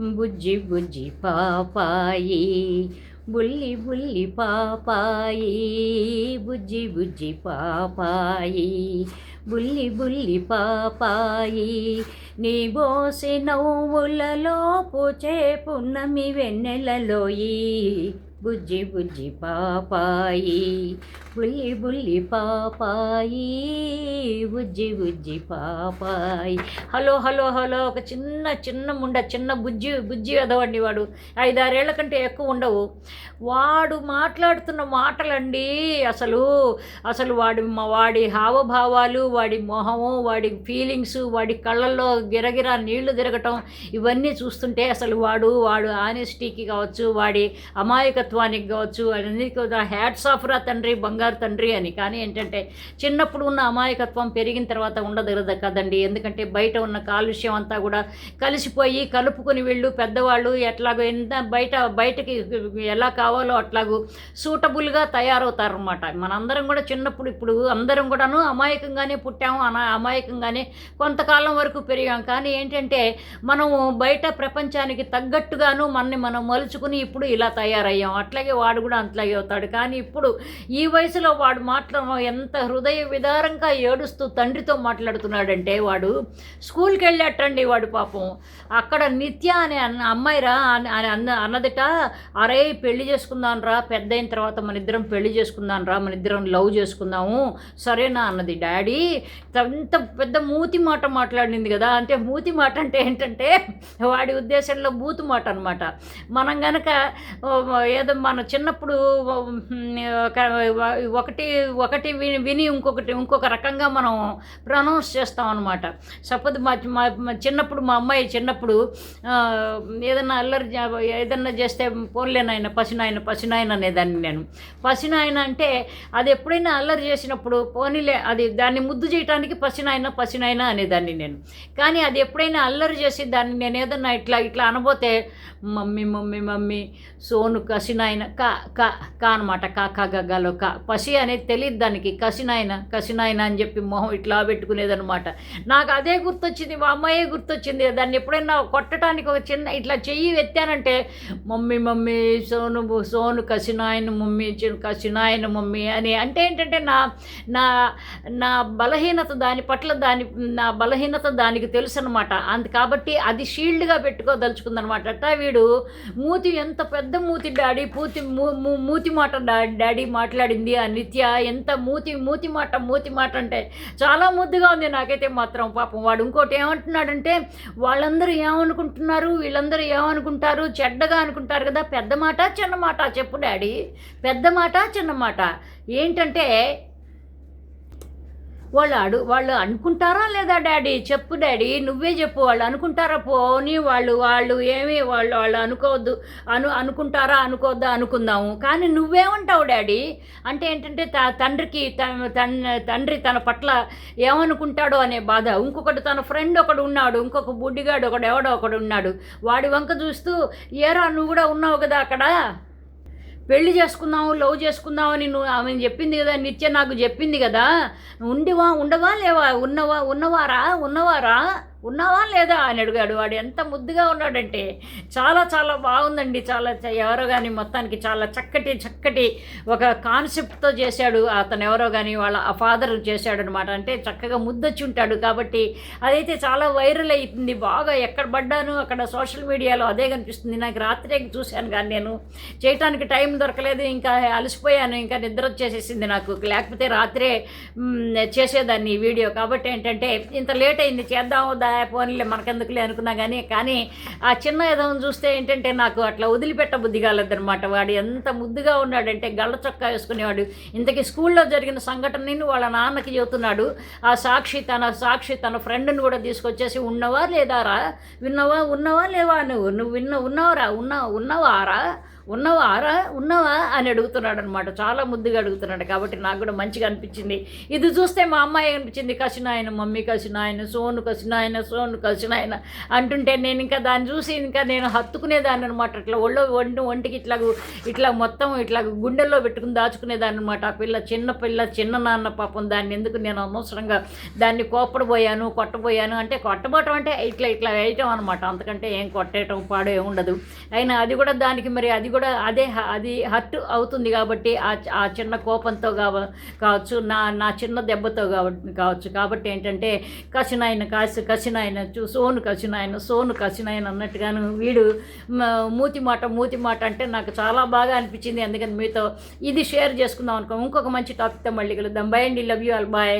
బుజ్జి బుజ్జి పాపాయి బుల్లి బుల్లి పాపాయి బుజ్జి బుజ్జి పాపాయి బుల్లి బుల్లి పాపాయి. నీ బోసి నవ్వులలో పూచే పున్నమి వెన్నెలలోయి బుజ్జి బుజ్జి పాపాయి. బుల్లి బుల్లి పాపాయి బుజ్జి బుజ్జి పాపాయి. హలో హలో హలో ఒక చిన్న చిన్న ముండ చిన్న బుజ్జి బుజ్జి ఎదవండి వాడు. ఐదారేళ్ళ కంటే ఎక్కువ ఉండవు. వాడు మాట్లాడుతున్న మాటలండి అసలు అసలు వాడి మా వాడి హావభావాలు వాడి మొహము వాడి ఫీలింగ్స్ వాడి కళ్ళల్లో గిరగిరా నీళ్ళు తిరగటం ఇవన్నీ చూస్తుంటే అసలు వాడు వాడు ఆనెస్టీకి కావచ్చు వాడి అమాయకత్వానికి కావచ్చు అన్ని హ్యాట్స్ ఆఫ్ రా తండ్రి బంగారు తండ్రి అని. కానీ ఏంటంటే చిన్నప్పుడు ఉన్న అమాయకత్వం పెరిగిన తర్వాత ఉండదు కదండి. ఎందుకంటే బయట ఉన్న కాలుష్యం అంతా కూడా కలిసిపోయి కలుపుకొని వీళ్ళు పెద్దవాళ్ళు ఎట్లాగో ఎంత బయట బయటకి ఎలా కావాలో అట్లాగూ సూటబుల్గా తయారవుతారనమాట మనందరం కూడా చిన్నప్పుడు ఇప్పుడు అందరం కూడాను అమాయకంగానే పుట్టాము అనా అమాయకంగానే కొంతకాలం వరకు పెరిగాం. కానీ ఏంటంటే మనము బయట ప్రపంచానికి తగ్గట్టుగాను మనని మనం మలుచుకుని ఇప్పుడు ఇలా తయారయ్యాం. అట్లాగే వాడు కూడా అంతలాగే అవుతాడు. కానీ ఇప్పుడు ఈ వయసులో వాడు మాట్లాడ ఎంత హృదయ విదారంగా ఏడుస్తూ తండ్రితో మాట్లాడుతున్నాడంటే వాడు స్కూల్కి వెళ్ళాటండి వాడు పాపం. అక్కడ నిత్య అనే అన్న అమ్మాయిరా అని అన్న అన్నదిట అరే పెళ్ళి చేసుకుందాం రా పెద్ద అయిన తర్వాత మన ఇద్దరం పెళ్ళి చేసుకుందాం రా మన ఇద్దరం లవ్ చేసుకుందాము. సరేనా? అన్నది డాడీ. ఎంత పెద్ద మూతి మాట మాట్లాడింది కదా. అంటే మూతి మాట అంటే ఏంటంటే వాడి ఉద్దేశంలో బూతు మాట అనమాట మనం గనక ఏదో మన చిన్నప్పుడు ఒకటి ఒకటి విని విని ఇంకొకటి ఇంకొక రకంగా మనం ప్రొనౌన్స్ చేస్తాం అనమాట సపోజ్ మా మా చిన్నప్పుడు మా అమ్మాయి చిన్నప్పుడు ఏదైనా ఏదన్నా అల్లరి ఏదన్నా చేస్తే పోన్లేనాయన పసినాయన పసినాయన అనేదాన్ని నేను. పసినాయన అంటే అది ఎప్పుడైనా అల్లరి చేసినప్పుడు పోనీలే అది దాన్ని ముద్దు చేయడానికి పసినాయన పసినాయన అనేదాన్ని నేను. కానీ అది ఎప్పుడైనా అల్లరి చేసి దాన్ని నేను ఏదన్నా ఇట్లా ఇట్లా అనబోతే మమ్మీ మమ్మీ మమ్మీ సోను కసినాయన కా కా కా అనమాట కా కా గలో కా పసి అనేది తెలియదు దానికి. కసినాయన కసినాయన అని చెప్పి మొహం ఇట్లా పెట్టుకునేదనమాట నాకు అదే గుర్తొచ్చింది మా అమ్మాయే గుర్తొచ్చింది. దాన్ని ఎప్పుడైనా కొట్టడానికి ఒక చిన్న ఇట్లా చెయ్యి ఎత్తానంటే మమ్మీ మమ్మీ సోను సోను కసినాయన మమ్మీ కసినాయన మమ్మీ అని. అంటే ఏంటంటే నా నా నా బలహీనత దాని పట్ల దాని నా బలహీనత దానికి తెలుసు అనమాట అంత కాబట్టి అది షీల్డ్గా పెట్టుకోదలుచుకుందనమాట అట్టా వీడు మూతి ఎంత పెద్ద మూతి డాడీ పూతి మూ- మూతి మాట డాడీ మాట్లాడింది నిత్య ఎంత మూతి మూతి మాట మూతి మాట అంటే చాలా ముద్దుగా ఉంది. నాకైతే మాత్రం పాపం వాడు ఇంకోటి ఏమంటున్నాడంటే వాళ్ళందరూ ఏమనుకుంటున్నారు? వీళ్ళందరూ ఏమనుకుంటారు? చెడ్డగా అనుకుంటారు కదా? పెద్ద మాట చిన్న మాట చెప్పు డాడీ. పెద్ద మాట చిన్న మాట. ఏంటంటే వాళ్ళు అడు వాళ్ళు అనుకుంటారా లేదా డాడీ? చెప్పు డాడీ నువ్వే చెప్పు. వాళ్ళు అనుకుంటారా? పోనీ వాళ్ళు వాళ్ళు ఏమి వాళ్ళు వాళ్ళు అనుకోవద్దు. అను అనుకుంటారా అనుకోవద్దా అనుకుందాము. కానీ నువ్వేమంటావు డాడీ? అంటే ఏంటంటే త తండ్రికి త- తండ్రి తన పట్ల ఏమనుకుంటాడో అనే బాధ. ఇంకొకటి తన ఫ్రెండ్ ఒకడు ఉన్నాడు. ఇంకొక బుడ్డిగాడు ఒకడు ఎవడో ఒకడు ఉన్నాడు. వాడి వంక చూస్తూ ఏరా నువ్వు కూడా ఉన్నావు కదా అక్కడ? పెళ్ళి చేసుకుందాము లవ్ చేసుకుందామని నువ్వు ఆమె చెప్పింది కదా నిత్య నాకు చెప్పింది కదా. ఉండివా ఉండవా లేవా ఉన్నవా ఉన్నవారా ఉన్నవారా? ఉన్నావా లేదా అని అడిగాడు. వాడు ఎంత ముద్దుగా ఉన్నాడంటే చాలా చాలా బాగుందండి చాలా ఎవరో కానీ మొత్తానికి చాలా చక్కటి చక్కటి ఒక కాన్సెప్ట్తో చేశాడు. అతను ఎవరో కానీ వాళ్ళ ఆ ఫాదర్ చేశాడు అనమాట అంటే చక్కగా ముద్దొచ్చి ఉంటాడు కాబట్టి అదైతే చాలా వైరల్ అవుతుంది బాగా ఎక్కడ పడ్డాను అక్కడ సోషల్ మీడియాలో అదే కనిపిస్తుంది. నాకు రాత్రే చూశాను కానీ నేను చేయటానికి టైం దొరకలేదు. ఇంకా అలసిపోయాను ఇంకా నిద్ర వచ్చేసేసింది నాకు. లేకపోతే రాత్రే చేసేదాన్ని ఈ వీడియో. కాబట్టి ఏంటంటే ఇంత లేట్ అయింది చేద్దాం వద్దా పోనీలే మనకెందుకులే అనుకున్నా కానీ కానీ ఆ చిన్న ఏదో చూస్తే ఏంటంటే నాకు అట్లా వదిలిపెట్ట బుద్ధి కాలేదన్నమాట. వాడు ఎంత ముద్దుగా ఉన్నాడంటే గళ్ళ చొక్కా వేసుకునేవాడు. ఇంతకీ స్కూల్లో జరిగిన సంఘటనని వాళ్ళ నాన్నకి చెబుతున్నాడు. ఆ సాక్షి తన సాక్షి తన ఫ్రెండ్ని కూడా తీసుకొచ్చేసి ఉన్నవా లేదారా విన్నవా? ఉన్నవా? లేవా నువ్వు? నువ్వు విన్న ఉన్నవరా? ఉన్నా ఉన్నావారా? ఉన్నావా? ఆరా ఉన్నావా? అని అడుగుతున్నాడు అనమాట చాలా ముద్దుగా అడుగుతున్నాడు. కాబట్టి నాకు కూడా మంచిగా అనిపించింది. ఇది చూస్తే మా అమ్మాయి అనిపించింది కసినాయన మమ్మీ కసినాయన సోను కసినాయన సోను కసినాయన అంటుంటే నేను ఇంకా దాన్ని చూసి ఇంకా నేను హత్తుకునేదాన్ని అనమాట ఇట్లా ఒళ్ళో వండు ఒంటికి ఇట్లా ఇట్లా మొత్తం ఇట్లా గుండెల్లో పెట్టుకుని దాచుకునేదాన్ని అనమాట ఆ పిల్ల చిన్న పిల్ల చిన్న నాన్న పాపం. దాన్ని ఎందుకు నేను అనవసరంగా దాన్ని కోపడబోయాను కొట్టబోయాను అంటే కొట్టబోవటం అంటే ఇట్లా ఇట్లా వేయటం అనమాట అంతకంటే ఏం కొట్టేయటం పాడే ఉండదు. అయినా అది కూడా దానికి మరి అది కూడా కూడా అదే హ- అది హర్ట్ అవుతుంది కాబట్టి ఆ ఆ చిన్న కోపంతో కావ కావచ్చు నా నా చిన్న దెబ్బతో కావచ్చు. కాబట్టి ఏంటంటే కసినాయన కాసి కసినాయన చూ సోను కసినాయన సోను కసినాయన అన్నట్టుగాను వీడు మూతి మాట మూతి మాట అంటే నాకు చాలా బాగా అనిపించింది. అందుకని మీతో ఇది షేర్ చేసుకుందాం అనుకో. ఇంకొక మంచి టాపిక్తో మళ్ళీ కలుద్దాం. Bye and. Love you all. Bye.